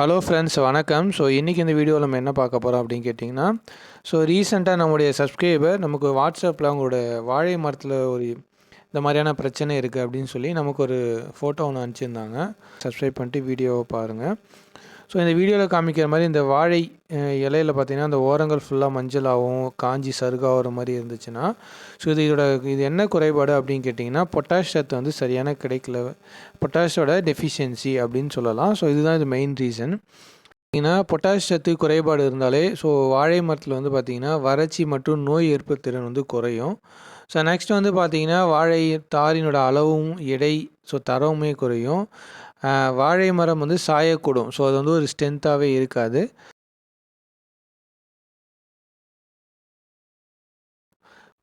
Hello friends வணக்கம். So இன்றைக்கி இந்த வீடியோவில் நம்ம என்ன பார்க்க போகிறோம் அப்படின்னு கேட்டிங்கன்னா ஸோ ரீசெண்டாக நம்முடைய சப்ஸ்கிரைபர் நமக்கு வாட்ஸ்அப்பில் அவங்களோட வாழை மரத்தில் ஒரு இந்த மாதிரியான பிரச்சனை இருக்குது அப்படின்னு சொல்லி நமக்கு ஒரு ஃபோட்டோ ஒன்று அனுப்பிச்சிருந்தாங்க. சப்ஸ்கிரைப் பண்ணிட்டு வீடியோவை பாருங்கள் ஸோ இந்த வீடியோவில் காமிக்கிற மாதிரி இந்த வாழை இலையில் இலையில பார்த்தீங்கன்னா அந்த ஓரங்கள் ஃபுல்லாக மஞ்சளாகவும் காஞ்சி சருகாகிற மாதிரி இருந்துச்சுன்னா ஸோ இது இதோட இது என்ன குறைபாடு அப்படின்னு கேட்டிங்கன்னா பொட்டாஷ் சத்து வந்து சரியான கிடைக்கல. பொட்டாஷோட டெஃபிஷியன்சி அப்படின்னு சொல்லலாம். ஸோ இதுதான் இது மெயின் ரீசன் பார்த்திங்கன்னா பொட்டாஷ் சத்து குறைபாடு இருந்தாலே ஸோ வாழை மரத்தில் வந்து பார்த்திங்கன்னா வறட்சி மற்றும் நோய் எதிர்ப்பு திறன் வந்து குறையும். ஸோ நெக்ஸ்ட் வந்து பார்த்திங்கன்னா வாழை தாரினோட அளவும் எடை ஸோ தரவுமே குறையும். வாழை மரம் வந்து சாயக்கூடும். ஸோ அது வந்து ஒரு ஸ்ட்ரென்த்தாகவே இருக்காது.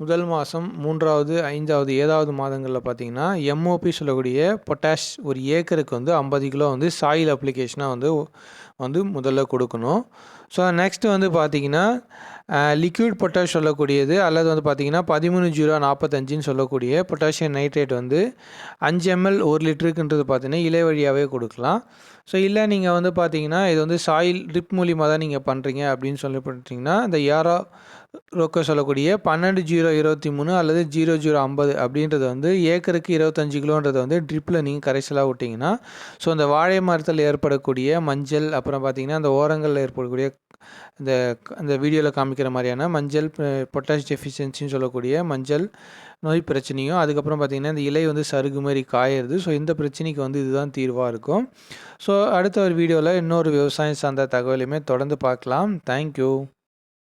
முதல் மாதம் மூன்றாவது ஐந்தாவது ஏழாவது மாதங்களில் பார்த்தீங்கன்னா எம்ஓபி சொல்லக்கூடிய பொட்டாஷ் ஒரு ஏக்கருக்கு வந்து ஐம்பது கிலோ வந்து சாயில் அப்ளிகேஷனாக வந்து வந்து முதல்ல கொடுக்கணும். ஸோ நெக்ஸ்ட்டு வந்து பார்த்தீங்கன்னா லிக்விட் பொட்டாஷ் சொல்லக்கூடியது அல்லது வந்து பார்த்தீங்கன்னா பதிமூணு ஜீரோ நாற்பத்தஞ்சுன்னு சொல்லக்கூடிய பொட்டாசியம் நைட்ரேட் வந்து அஞ்சு எம்எல் ஒரு லிட்டருக்குன்றது பார்த்திங்கன்னா இலை வழியாகவே கொடுக்கலாம். ஸோ இல்லை நீங்கள் வந்து பார்த்தீங்கன்னா இது வந்து சாயில் ட்ரிப் மூலியமாக தான் நீங்கள் பண்ணுறீங்க அப்படின்னு சொல்லி பண்ணிட்டீங்கன்னா இந்த யாரா ரோக்கோ சொல்லக்கூடிய பன்னெண்டு ஜீரோ இருபத்தி மூணு அல்லது ஜீரோ ஜீரோ ஐம்பது அப்படின்றது வந்து ஏக்கருக்கு இருபத்தஞ்சு கிலோன்றது வந்து ட்ரிப்பில் நீங்கள் கரைசலாக விட்டிங்கன்னா ஸோ அந்த வாழை மரத்தில் ஏற்படக்கூடிய மஞ்சள் அப்புறம் பார்த்தீங்கன்னா அந்த ஓரங்களில் ஏற்படக்கூடிய இந்த அந்த வீடியோவில் காமிக்கிற மாதிரியான மஞ்சள் பொட்டாஷ் டெஃபிஷியன்சின்னு சொல்லக்கூடிய மஞ்சள் நோய் பிரச்சனையும் அதுக்கப்புறம் பார்த்திங்கன்னா இந்த இலை வந்து சருகு மாதிரி காயிறது. ஸோ இந்த பிரச்சனைக்கு வந்து இதுதான் தீர்வாக இருக்கும். ஸோ அடுத்த ஒரு வீடியோவில் இன்னொரு விவசாயம் சார்ந்த தகவலையுமே தொடர்ந்து பார்க்கலாம் தேங்க்யூ